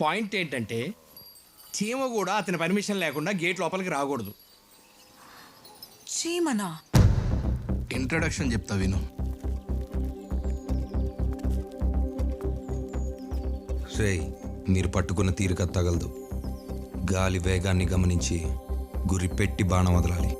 Point ఏంటంటే చీమ కూడా అతని పర్మిషన్ లేకుండా గేట్ లోపలికి రాకూడదు. చీమనా? ఇంట్రడక్షన్ చెప్తా విను. రేయ్ మీరు పట్టుకున్న తీరిక తగలదు. గాలి వేగాన్ని గమనించి గురి పెట్టి బాణం వదలాలి.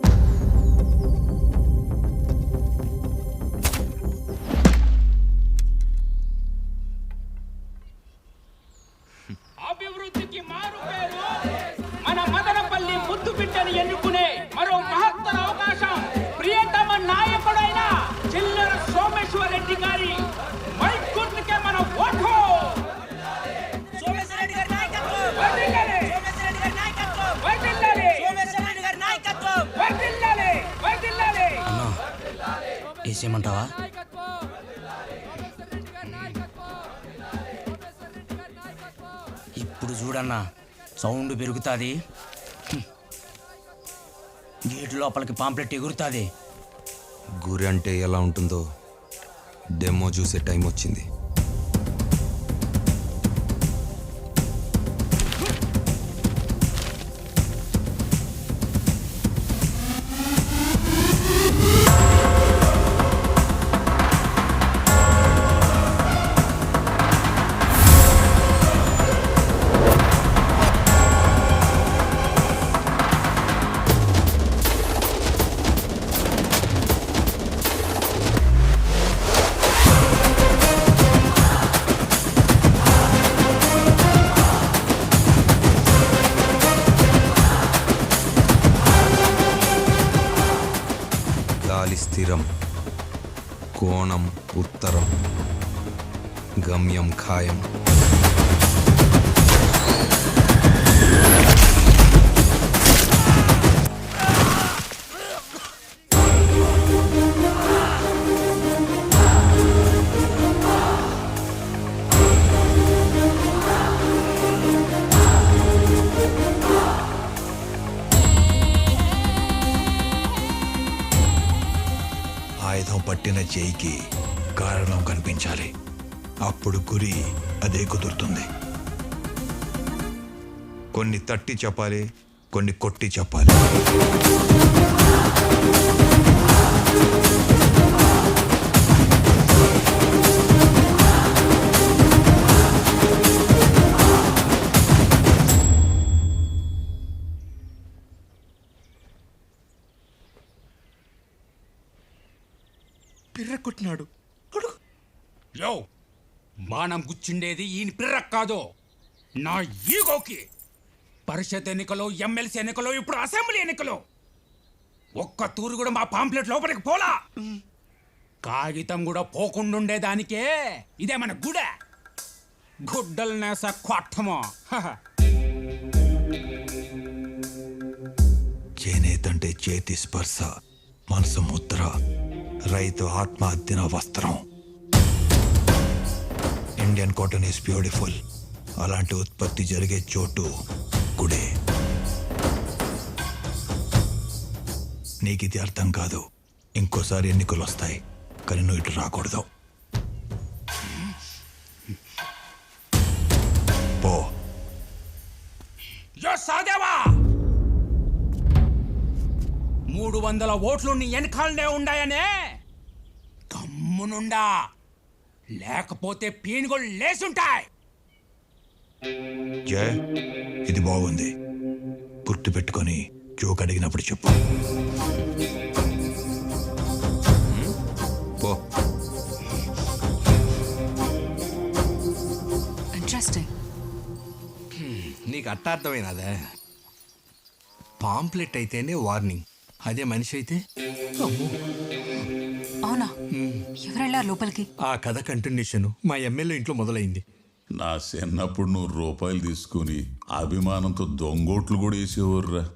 వేసేయమంటావా ఇప్పుడు చూడన్నా సౌండ్ పెరుగుతుంది. గేట్ లోపలికి పాంప్లెట్ ఎగురుతుంది. గురి అంటే ఎలా ఉంటుందో డెమో చూసే టైం వచ్చింది. வீரம் கோணம் உத்தரம் கம்யம் காயம். పెట్టిన చేయికి కారణం కనిపించాలి. అప్పుడు గురి అదే కుదురుతుంది. కొన్ని తట్టి చెప్పాలి కొన్ని కొట్టి చెప్పాలి. బాణం గుచ్చిండేది ఈయన పిర్రక్ కాదు. నా ఈగోకి పరిషత్ ఎన్నికలు ఎమ్మెల్సీ ఎన్నికలు ఇప్పుడు అసెంబ్లీ ఎన్నికలు ఒక్క తూరు కూడా మా పాంప్లెట్ లోపలికి పోలా. కాగితం కూడా పోకుండుండేదానికే ఇదే మన గుడ. గుడ్డల నేస కొట్టమో హహ. చేనేతంటే చేతి స్పర్శ మనసు ముద్ర రైతు ఆత్మహత్యన వస్త్రం. ఇండియన్ కాటన్ ఈస్ బ్యూటిఫుల్ అలాంటి ఉత్పత్తి జరిగే చోటు గుడే. నీకు ఇది అర్థం కాదు. ఇంకోసారి ఎన్నికలు వస్తాయి. కానీ నువ్వు ఇటు రాకూడదు. పో. సాదేవా! మూడు వందల ఓట్లు నీ వెనకాలనే ఉండాయనే కమ్మునుండా లేకపోతే పీనుగోళ్ళు లేసుంటాయి. జయ ఇది బాగుంది. గుర్తు పెట్టుకొని జోక్ అడిగినప్పుడు చెప్పు. పో. ఇంట్రెస్టింగ్ నీకు అట్టార్థమైనదే పాంప్లెట్ అయితేనే వార్నింగ్ అదే మనిషి అయితే అమ్మో. అవునా? ఎవరెళ్ళారు లోపలికి? ఆ కథ కంటిన్యూషన్. మా ఎమ్మెల్యే ఇంట్లో మొదలైంది. నా చిన్నప్పుడు నువ్వు రూపాయలు తీసుకుని అభిమానంతో దొంగోట్లు కూడా వేసేవర్రా.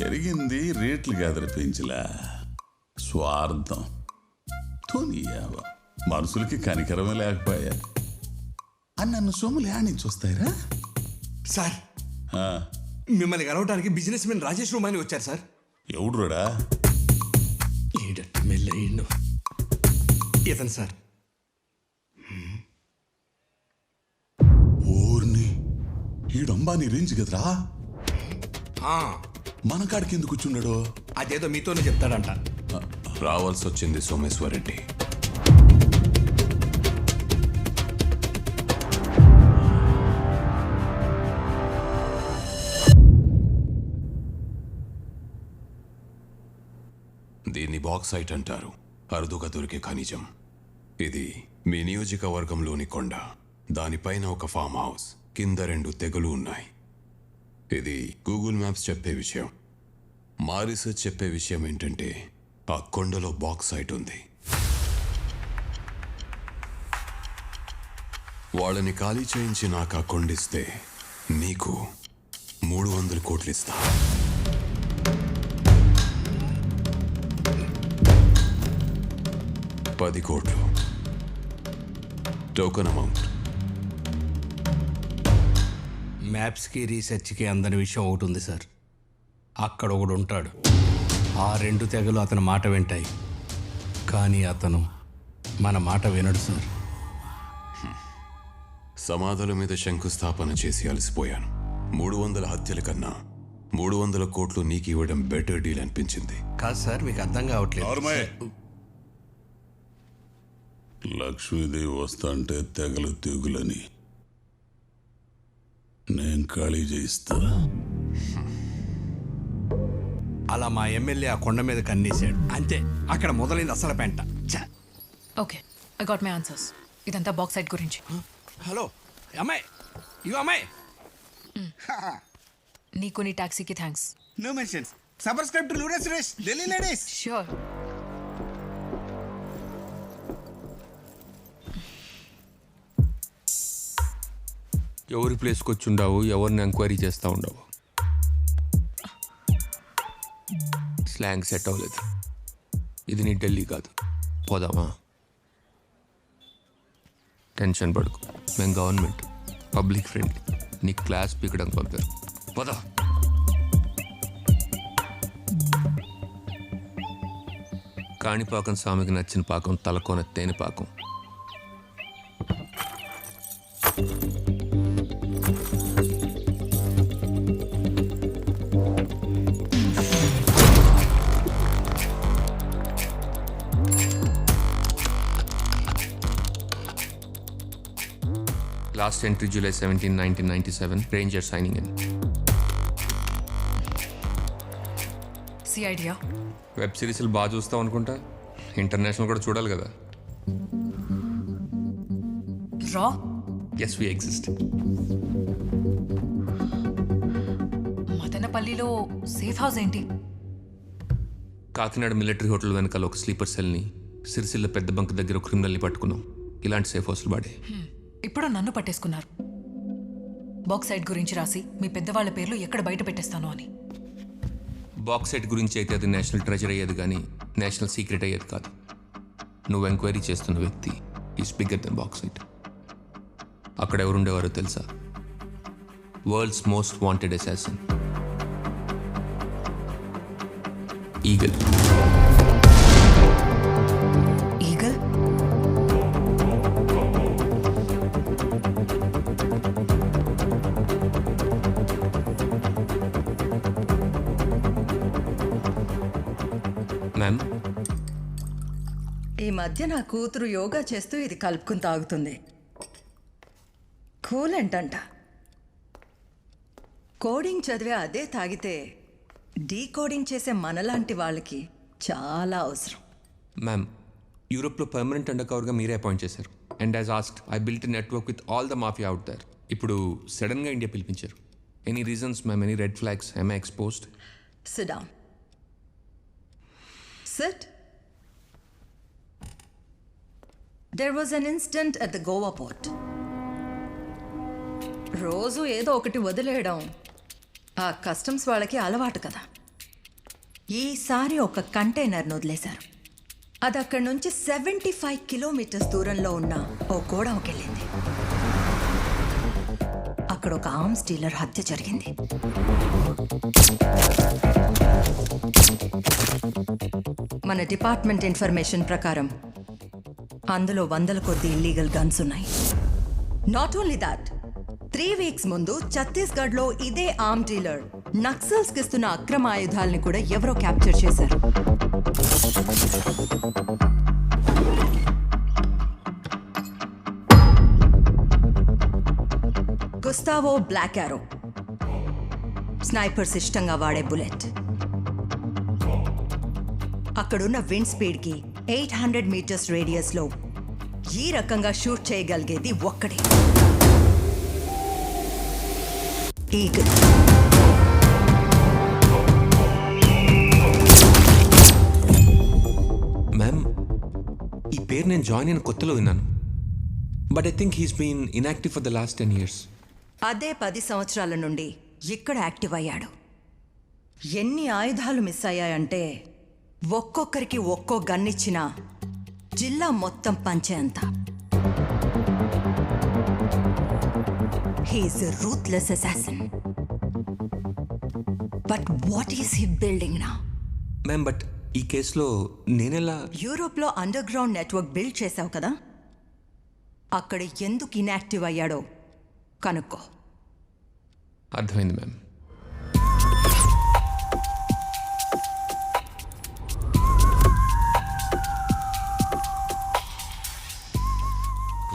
పెరిగింది రేట్లు కాదర పెంచలా. స్వార్థం తోనియావ మనుషులకి కనికరమే లేకపోయా. అని నన్ను సొమ్ములు యానించి వస్తాయిరా? సార్ ఆ, మిమ్మల్ని కలవడానికి బిజినెస్ మెన్ రాజేష్ రూమాని వచ్చారు సార్. ఎవడురా ఇతను సార్. ఓ ఈడు అంబానీ రేంజ్ కదరా? ఆ, మన కాడికి ఎందుకు కూర్చున్నాడు అదేదో మీతోనే చెప్తాడంట. రావాల్సి వచ్చింది సోమేశ్వరరెడ్డి. దీన్ని బాక్సైట్ అంటారు అరుదుగా దొరికే ఖనిజం. ఇది మీ నియోజకవర్గంలోని కొండ. దానిపైన ఒక ఫామ్ హౌస్. కింద రెండు తెగులు ఉన్నాయి. ఇది గూగుల్ మ్యాప్స్ చెప్పే విషయం. మా రీసెర్చ్ చెప్పే విషయం ఏంటంటే ఆ కొండలో బాక్సైట్ ఉంది. వాళ్ళని ఖాళీ చేయించి నాకు ఆ కొండిస్తే నీకు మూడు వందల కోట్లు ఇస్తా. పది కోట్లు. టోకన్ అమౌంట్ మ్యాప్స్కి రీసెర్చ్కి అందని విషయం ఒకటి ఉంది సార్. అక్కడ ఒకడు ఉంటాడు. ఆ రెండు తెగలు అతని మాట వింటాయి. కానీ అతను మన మాట వినడు సార్. సమాధుల మీద శంకుస్థాపన చేసి అలసిపోయాను. మూడు వందల హత్యల కన్నా మూడు వందల కోట్లు నీకు ఇవ్వడం బెటర్ డీల్ అనిపించింది. కాదు సార్ మీకు అర్థం కావట్లేదు. లక్ష్మీదేవి వస్తాంటే తెగలు తెగులని. నేను ఖాళీ చేయిస్తా. అలా మా ఎమ్మెల్యే ఆ కొండ మీద కన్నేశాడు. అంతే అక్కడ మొదలైంది అసలు పెంట! Okay I got my answers ఇదంతా బాక్స్ సైడ్ గురించి. హలో అమ్మాయి? ఇగో అమ్మాయి? నీకు నీ టాక్సీకి thanks No mentions. Subscribe to Luda Suresh, Delhi Ladies. Sure ఎవరి ప్లేస్కి వచ్చి ఉండవు ఎవరిని ఎంక్వైరీ చేస్తూ ఉండవు. స్లాంగ్ సెట్ అవ్వలేదు. ఇది నీ ఢిల్లీ కాదు. పోదామా? టెన్షన్ పడుకు. మేము గవర్నమెంట్ పబ్లిక్ ఫ్రెండ్లీ. నీ క్లాస్ పీకడం పంపారు పోదా. కాణిపాకం స్వామికి నచ్చిన పాకం తలకోన తేనె పాకం. Last entry July seventeen nineteen ninety seven. Ranger signing in C idea web సిరీస్లు బాగా చూస్తాం అనుకుంటా? ఇంటర్నేషనల్ కూడా చూడాలి కదా. రా ఎస్ వి ఎగ్జిస్ట్ మదనపల్లిలో సేఫ్ హౌస్ ఏంటి? కాకినాడ మిలిటరీ హోటల్ వెనకాల ఒక స్లీపర్ సెల్ని సిరిసిల్ల పెద్ద బంక్ దగ్గర ఒక క్రిమినల్ని పట్టుకున్నాం. ఇలాంటి సేఫ్ హౌస్లు వాడే. ఇప్పుడు నన్ను పట్టేసుకున్నారు. బాక్స్ గురించి రాసి మీ పెద్దవాళ్ళ పేర్లు ఎక్కడ బయట పెట్టేస్తాను అని. బాక్స్ గురించి అయితే అది నేషనల్ ట్రెజర్ అయ్యేది కానీ నేషనల్ సీక్రెట్ అయ్యేది కాదు. నువ్వు ఎంక్వైరీ చేస్తున్న వ్యక్తి ఈస్ బిగ్గర్ దెన్ బాక్స్ అక్కడ ఎవరుండేవారో తెలుసా? World's most wanted assassin eagle eagle మధ్య నా కూతురు యోగా చేస్తూ ఇది కలుపుకుని తాగుతుంది. కూలెంట్ అంట కోడింగ్ చదివే అదే తాగితే డీకోడింగ్ చేసే మనలాంటి వాళ్ళకి చాలా అవసరం. మ్యామ్ యూరోప్లో పర్మనెంట్ అండర్ కవర్గా మీరే అపాయింట్ చేశారు. And as asked I built network with all the mafia out there ఇప్పుడు సడన్గా ఇండియా పిలిపించారు. Any reasons ma'am any red flags I exposed down. Sit. There was an instant at the Goa port రోజు ఏదో ఒకటి వదిలేయడం ఆ customs వాళ్ళకి అలవాటు కదా. ఈసారి ఒక కంటైనర్ను వదిలేశారు. అది అక్కడి నుంచి సెవెంటీ ఫైవ్ కిలోమీటర్స్ దూరంలో ఉన్న ఓ గోడౌన్కి వెళ్ళింది. అక్కడ ఒక ఆర్మ్స్ డీలర్ హత్య జరిగింది. మన డిపార్ట్మెంట్ ఇన్ఫర్మేషన్ ప్రకారం అందులో వందల కొద్ది ఇల్లీగల్ గన్స్ ఉన్నాయి. Not only that three weeks ముందు ఛత్తీస్గఢ్లో ఇదే ఆర్మ్ డీలర్ నక్సల్స్ కిస్తున్న అక్రమ ఆయుధాలని కూడా ఎవరో క్యాప్చర్ చేశారు. గుస్తావో బ్లాక్ యారో స్నైపర్స్ ఇష్టంగా వాడే బుల్లెట్. అక్కడున్న విండ్ స్పీడ్కి ఎయిట్ హండ్రెడ్ మీటర్స్ రేడియస్లో ఈ రకంగా షూట్ చేయగలిగేది ఒక్కడే. ఈగల్ మ్యామ్ ఈ పేరు నేను జాయిన్ అయిన కొత్తలో విన్నాను. But I think he's been inactive for the last ten years అదే పది సంవత్సరాల నుండి ఇక్కడ యాక్టివ్ అయ్యాడు. ఎన్ని ఆయుధాలు మిస్ అయ్యాయంటే ఒక్కొక్కరికి ఒక్కో గన్ ఇచ్చినా జిల్లా మొత్తం పంచే అంత he's ruthless assassin but what is he building నా మ్యామ్ బట్ ఈ కేసులో నేనెలా యూరోప్లో అండర్ గ్రౌండ్ నెట్వర్క్ బిల్డ్ చేశావు కదా? అక్కడ ఎందుకు ఇన్యాక్టివ్ అయ్యాడో కనుక్కో. అర్థమైంది మ్యామ్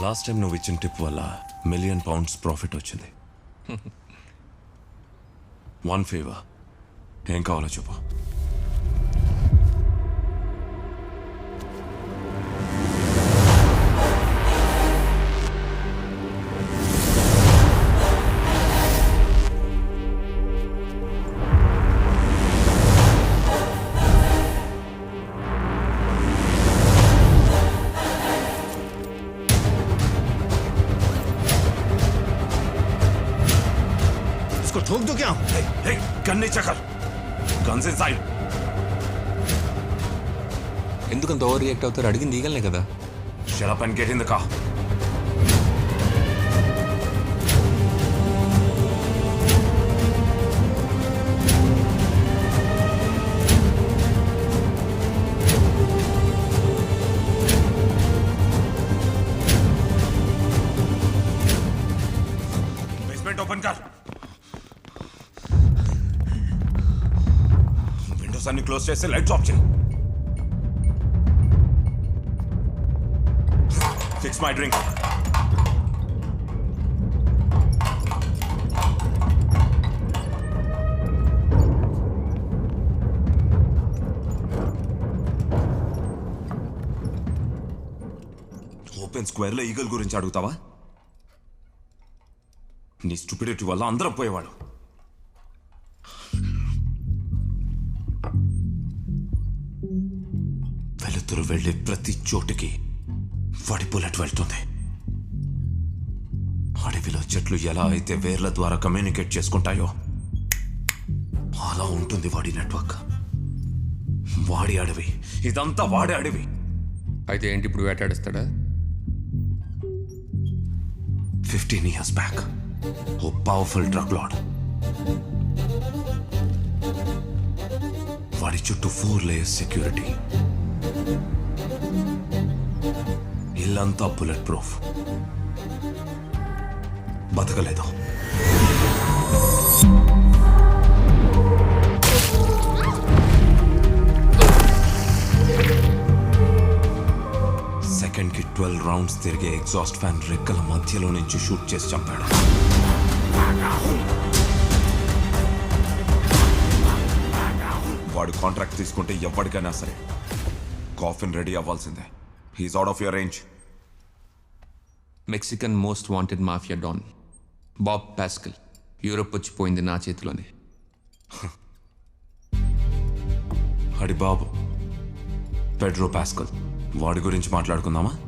లాస్ట్ టైం నువ్వు ఇచ్చిన టిప్ వల్ల మిలియన్ పౌండ్స్ ప్రాఫిట్ వచ్చింది. వన్ ఫేవర్ ఏం కావాలో చెప్పు. అన్నీ చకర్ గన్స్ ఇన్ సైడ్. ఎందుకంత ఓవర్ రియాక్ట్ అవుతారు? అడిగింది ఈగలనే కదా. Shut up and get in the కా ఓపెన్ కార్ कर అన్ని క్లోజ్ చేస్తే లైట్స్ ఆఫ్ చేయి. ఫిక్స్ మై డ్రింక్ ఓపెన్ స్క్వేర్లో ఈగల్ గురించి అడుగుతావా? నీ స్టూపిడిటీ వల్ల అందరం పోయేవాడు వెలుతురు వెళ్ళే ప్రతి చోటుకి వాడి బుల్లెట్ వెళ్తుంది. అడవిలో చెట్లు ఎలా అయితే వేర్ల ద్వారా కమ్యూనికేట్ చేసుకుంటాయో అలా ఉంటుంది వాడి నెట్వర్క్. వాడి అడవి. ఇదంతా వాడి అడవి. అయితే ఏంటి ఇప్పుడు వేటాడేస్తాడా? Fifteen years back. ఓ పవర్ఫుల్ డ్రగ్ లాడ్ వాడి చుట్టూ ఫోర్ లేయర్స్ సెక్యూరిటీ. ఇల్లంతా బుల్లెట్ ప్రూఫ్. బతకలేదు. సెకండ్కి ట్వెల్వ్ రౌండ్స్ తిరిగే ఎగ్జాస్ట్ ఫ్యాన్ రెక్కల మధ్యలో నుంచి షూట్ చేసి చంపాడు. వాడు కాంట్రాక్ట్ తీసుకుంటే ఎవరికైనా సరే కాఫిన్ రెడీ అవ్వాల్సిందే. He's out of your range Mexican most wanted mafia don Bob Pascal Europe వచ్చిపోయింది నా చేతిలోనే. అడి బాబు. పెడ్రో పాస్కల్ వాడి గురించి మాట్లాడుకుందామా?